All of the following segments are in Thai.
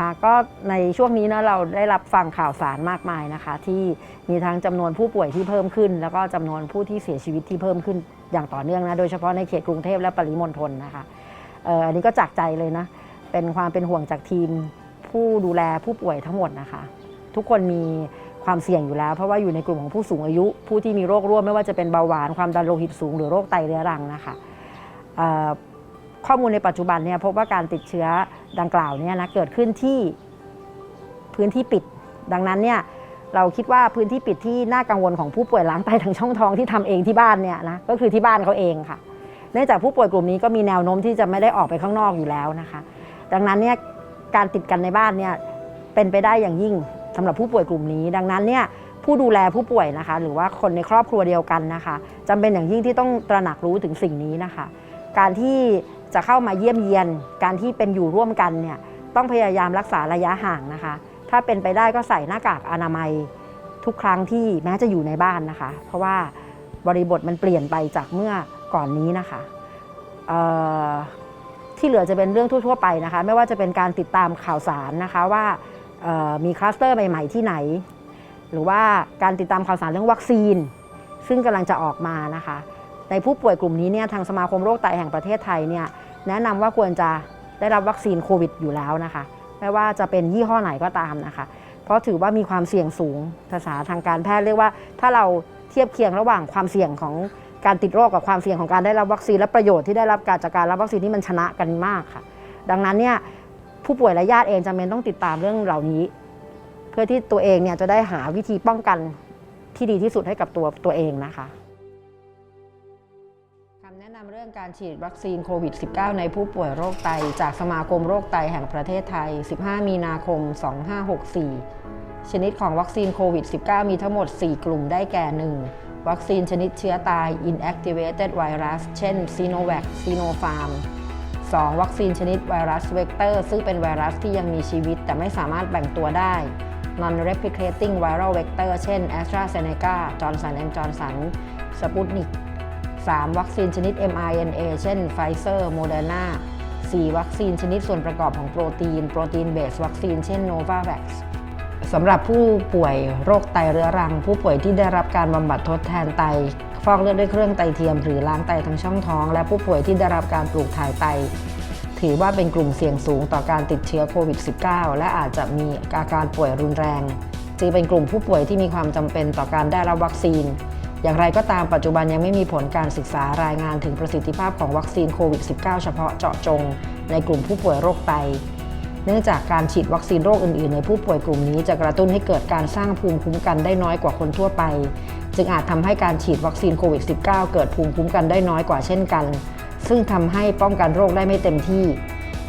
คะก็ในช่วงนี้นะเราได้รับฟังข่าวสารมากมายนะคะ ที่มีทั้งจำนวนผู้ป่วยที่เพิ่มขึ้น แล้วก็จำนวนผู้ที่เสียชีวิตที่เพิ่มขึ้นอย่างต่อเนื่องนะโดยเฉพาะในเขตกรุงเทพและปริมณฑลนะคะอ,อ,อันนี้ก็จากใจเลยนะเป็นความเป็นห่วงจากทีมผู้ดูแลผู้ป่วยทั้งหมดนะคะ ทุกคนมีความเสี่ยงอยู่แล้ว เพราะว่าอยู่ในกลุ่มของผู้สูงอายุ ผู้ที่มีโรคร่วมไม่ว่าจะเป็นเบาหวานความดันโลหิตสูงหรือโรคไตเรื้อรังนะคะ ข้อมูลในปัจจุบันเนี่ยพบว่าการติดเชื้อดังกล่าวเนี่ยนะเกิดขึ้นที่พื้นที่ปิด ดังนั้นเนี่ยเราคิดว่าพื้นที่ปิดที่น่ากังวลของผู้ป่วยล้างไตทางช่องท้องที่ทำเองที่บ้านเนี่ยนะก็คือที่บ้านเขาเองค่ะ เนื่องจากผู้ป่วยกลุ่มนี้ก็มีแนวโน้มที่จะไม่ได้ออกไปข้างนอกอยู่แล้วนะคะ ดังนั้นเนี่ยการติดกันในบ้านเนี่ยเป็นไปได้อย่างยิ่งสำหรับผู้ป่วยกลุ่มนี้ ดังนั้นเนี่ยผู้ดูแลผู้ป่วยนะคะ หรือว่าคนในครอบครัวเดียวกันนะคะจำเป็นอย่างยิ่งที่ต้องตระหนักรู้ถึงสิ่งนี้นะคะ การที่ จะเข้ามาเยี่ยมเยียน การที่เป็นอยู่ร่วมกันเนี่ยต้องพยายามรักษาระยะห่างนะคะ ถ้าเป็นไปได้ก็ใส่หน้ากากอนามัยทุกครั้งที่แม้จะอยู่ในบ้านนะคะ เพราะว่าบริบทมันเปลี่ยนไปจากเมื่อก่อนนี้นะคะที่เหลือจะเป็นเรื่องทั่ว ๆ ไปนะคะ ไม่ว่าจะเป็นการติดตามข่าวสารนะคะว่ามีคลัสเตอร์ใหม่ ๆ ที่ไหน หรือว่าการติดตามข่าวสารเรื่องวัคซีน ซึ่งกำลังจะออกมานะคะ ในผู้ป่วยกลุ่มนี้เนี่ยทางสมาคมโรคไตแห่งประเทศไทยเนี่ยแนะนำว่าควรจะได้รับวัคซีนโควิดอยู่แล้วนะคะ ไม่ว่าจะเป็นยี่ห้อไหนก็ตามนะคะ เพราะถือว่ามีความเสี่ยงสูงภาษาทางการแพทย์เรียกว่า ถ้าเราเทียบเคียงระหว่างความเสี่ยงของการติดโรคกับความเสี่ยงของการได้รับวัคซีนและประโยชน์ที่ได้รับการจากการรับวัคซีนที่มันชนะกันมากค่ะ ดังนั้นเนี่ยผู้ป่วยและญาติเองจำเป็นต้องติดตามเรื่องเหล่านี้ เพื่อที่ตัวเองเนี่ยจะได้หาวิธีป้องกันที่ดีที่สุดให้กับตัวตัวเองนะคะ นำเรื่องการฉีดวัคซีนโควิด -19 ในผู้ป่วยโรคไต จากสมาคมโรคไตแห่งประเทศไทย 15 มีนาคม 2564 ชนิดของวัคซีนโควิด -19 มีทั้งหมด 4 กลุ่มได้แก่ 1. วัคซีนชนิดเชื้อตาย inactivated virus เช่น Sinovac Sinopharm 2. วัคซีนชนิดไวรัสเวกเตอร์ ซึ่งเป็นไวรัสที่ยังมีชีวิต แต่ไม่สามารถแบ่งตัวได้ non-replicating viral vector เช่น AstraZeneca Johnson Johnson Sputnik 3. วัคซีนชนิด mRNA เช่น Pfizer Moderna 4. วัคซีนชนิดส่วนประกอบของโปรตีน โปรตีนเบสวัคซีนเช่น Novavax สำหรับผู้ป่วยโรคไตเรื้อรัง ผู้ป่วยที่ได้รับการบำบัดทดแทนไต ฟอกเลือดด้วยเครื่องไตเทียม หรือล้างไตทางช่องท้อง และผู้ป่วยที่ได้รับการปลูกถ่ายไต ถือว่าเป็นกลุ่มเสี่ยงสูงต่อการติดเชื้อโควิด -19 และอาจจะมีอาการป่วยรุนแรง จึงเป็นกลุ่มผู้ป่วยที่มีความจำเป็นต่อการได้รับวัคซีน อย่างไรก็ตามปัจจุบันยังไม่มีผลการศึกษารายงานถึงประสิทธิภาพของวัคซีนโควิด -19 เฉพาะเจาะจง ในกลุ่มผู้ป่วยโรคไต เนื่องจากการฉีดวัคซีนโรคอื่น ๆ ในผู้ป่วยกลุ่มนี้จะกระตุ้นให้เกิดการสร้างภูมิคุ้มกันได้น้อยกว่าคนทั่วไป จึงอาจทำให้การฉีดวัคซีนโควิด -19 เกิดภูมิคุ้มกันได้น้อยกว่าเช่นกัน ซึ่งทำให้ป้องกันโรคได้ไม่เต็มที่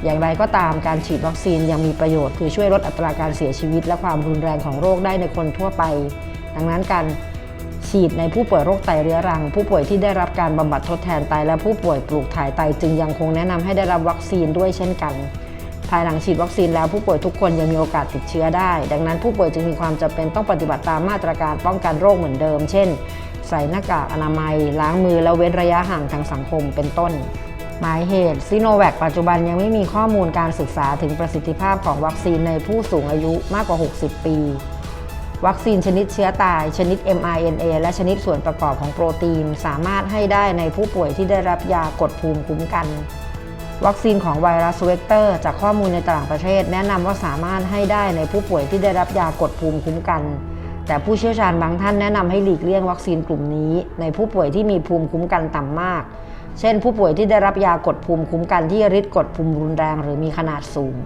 อย่างไรก็ตามการฉีดวัคซีนยังมีประโยชน์คือช่วยลดอัตราการเสียชีวิต และความรุนแรงของโรคได้ในคนทั่วไป ดังนั้นการ ฉีดในผู้ป่วยโรคไตเรื้อรัง ผู้ป่วยที่ได้รับการบำบัดทดแทนไตและผู้ป่วยปลูกถ่ายไตจึงยังคงแนะนำให้ได้รับวัคซีนด้วยเช่นกัน ภายหลังฉีดวัคซีนแล้วผู้ป่วยทุกคนยังมีโอกาสติดเชื้อได้ ดังนั้นผู้ป่วยจึงมีความจำเป็นต้องปฏิบัติตามมาตรการป้องกันโรคเหมือนเดิม เช่น ใส่หน้ากากอนามัย ล้างมือและเว้นระยะห่างทางสังคมเป็นต้นหมายเหตุซีโนแวคปัจจุบันยังไม่มีข้อมูลการศึกษาถึงประสิทธิภาพของวัคซีนในผู้สูงอายุมากกว่า 60 ปี วัคซีนชนิดเชื้อตาย ชนิด mRNA และชนิดส่วนประกอบของโปรตีน สามารถให้ได้ในผู้ป่วยที่ได้รับยากดภูมิคุ้มกัน วัคซีนของไวรัสเวกเตอร์ จากข้อมูลในต่างประเทศ แนะนำว่าสามารถให้ได้ในผู้ป่วยที่ได้รับยากดภูมิคุ้มกัน แต่ผู้เชี่ยวชาญบางท่านแนะนำให้หลีกเลี่ยงวัคซีนกลุ่มนี้ ในผู้ป่วยที่มีภูมิคุ้มกันต่ำมาก เช่น ผู้ป่วยที่ได้รับยากดภูมิคุ้มกันที่ฤทธิ์กดภูมิรุนแรง หรือมีขนาดสูง